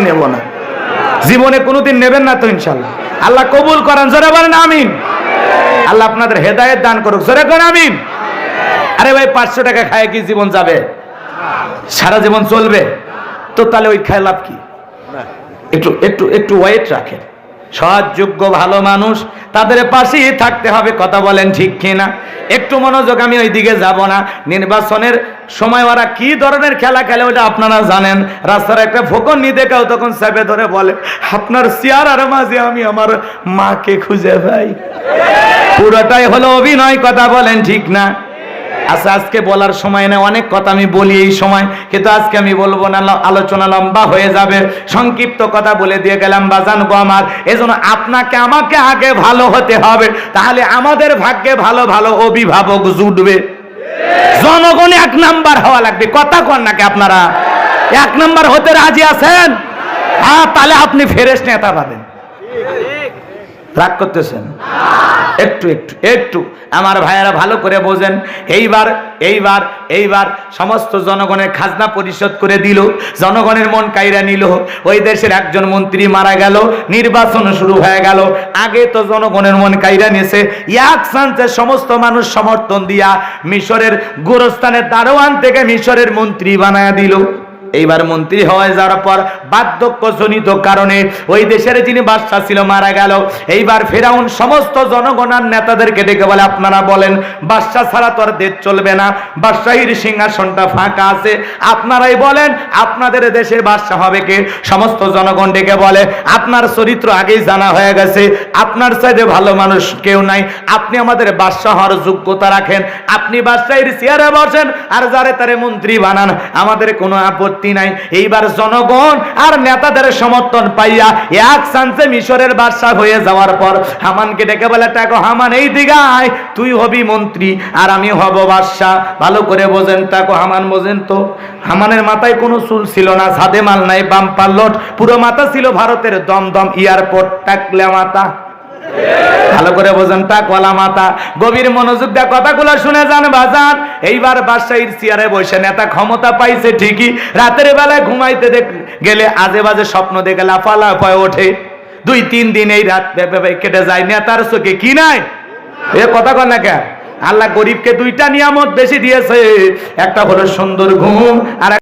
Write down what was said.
কোনোদিন নেব না। জীবনে কোনোদিন নেবেন না তো ইনশাল্লাহ আল্লাহ কবুল করেন, জোরে বলেন আমিন। আল্লাহ আপনাদের হেদায়েত দান করুক, জোরে করেন আমিন। আরে ভাই, পাঁচশো টাকা খায় কি জীবন যাবে? সারা জীবন চলবে? তো তাহলে ওই খায় লাভ কি? একটু একটু একটু ওয়েট রাখেন। সৎ, যোগ্য, ভালো মানুষ, তাদের পাশেই থাকতে হবে, কথা বলেন ঠিক কিনা? একটু মনোযোগ, আমি ওই দিকে যাব না। নির্বাচনের সময় ওরা কি ধরনের খেলা খেলে ওটা আপনারা জানেন। রাস্তার একটা ফোকন নিতে কেউ তখন চেপে ধরে বলে, আপনার চেয়ার আর মাঝে আমি আমার মাকে খুঁজে পাই। পুরোটাই হলো অভিনয় কথা বলেন, ঠিক না? আচ্ছা আজকে বলার সময় না অনেক কথা আমি বলি এই সময়, কিন্তু আজকে আমি বলব না আলোচনা লম্বা হয়ে যাবে। সংক্ষিপ্ত কথা বলে দিয়ে গেলাম, বাজান গো আমার, এজন্য আপনাকে, আমাকে আগে ভালো হতে হবে, তাহলে আমাদের ভাগ্যে ভালো ভালো অভিভাবক জুটবে। জনগণ এক নাম্বার হওয়া লাগবে। কথা কন নাকি আপনারা? এক নাম্বার হতে রাজি আছেন? হ্যাঁ তাহলে আপনি ফেরেস নেতা পাবেন। রাগ করতেছেন? একটু একটু একটু। আমার ভাইয়েরা ভালো করে বোঝেন। এইবার এইবার এইবার সমস্ত জনগণের খাজনা পরিশোধ করে দিল। জনগণের মন কাইরা নিল। ওই দেশের একজন মন্ত্রী মারা গেল। নির্বাচন শুরু হয়ে গেল। আগে তো জনগণের মন কাইরা নিয়েছে এক চান্সে সমস্ত মানুষ সমর্থন দিয়া মিশরের গোরস্থানের দারোয়ান থেকে মিশরের মন্ত্রী বানায় দিল। এইবার মন্ত্রী হওয়ায় যাওয়ার পর বার্ধক্যজনিত কারণে ওই দেশের যিনি বাদশাহ ছিল, মারা গেল। এইবার ফেরাউন সমস্ত জনগণার নেতাদেরকে ডেকে বলে, আপনারা বলেন, বাদশাহ ছাড়া তো আর দেশ চলবে না। বাদশাহীর সিংহাসনটা ফাঁকা আছে। আপনারাই বলেন, আপনাদের দেশে বাদশাহ হবে কে? সমস্ত জনগণ ডেকে বলে, আপনার চরিত্র আগেই জানা হয়ে গেছে। আপনার চাইতে ভালো মানুষ কেউ নাই। আপনি আমাদের বাদশাহ হওয়ার যোগ্যতা রাখেন। আপনি বাদশাহীর চেয়ারে বসেন আর যারে তারে মন্ত্রী বানান। আমাদের কোনো আপত্তি নাই। এইবার জনগণ আর নেতাদের সমর্থন পাইয়া এক চান্সে মিশরের বাদশাহ হয়ে যাওয়ার পর হামানকে ডেকে বলে, টাকো হামান, এই দিগায় তুই হবি মন্ত্রী আর আমি হব বাদশাহ। ভালো করে বোঝেন তাকো হামান, বোঝেন তো। হামানের মাথায় কোনো চুল ছিল না সাদে মাল নাই, বাম পাল্লট। পুরো মাথা ছিল ভারতের দমদম এয়ারপোর্ট, টাকলে মাথা। ভালো করে বোঝেন, তা কলা মাতা, গভীর মনোযোগ দিয়ে কথাগুলো শুনে যান বাজান। এইবার বাদশাহীর চেয়ারে বসে নেতা ক্ষমতা পাইছে ঠিকই, রাতের বেলায় ঘুমাইতে দেখ- গেলে আজে বাজে স্বপ্ন দেখে লাফালা পায়ে ওঠে। দুই, তিন দিন এই রাত কেটে যায়, নেতার চোখে কি নাই? এ কথা কর না কে? আল্লাহ গরিবকে দুইটা নিয়ামত বেশি দিয়েছে, একটা হলো সুন্দর ঘুম, আর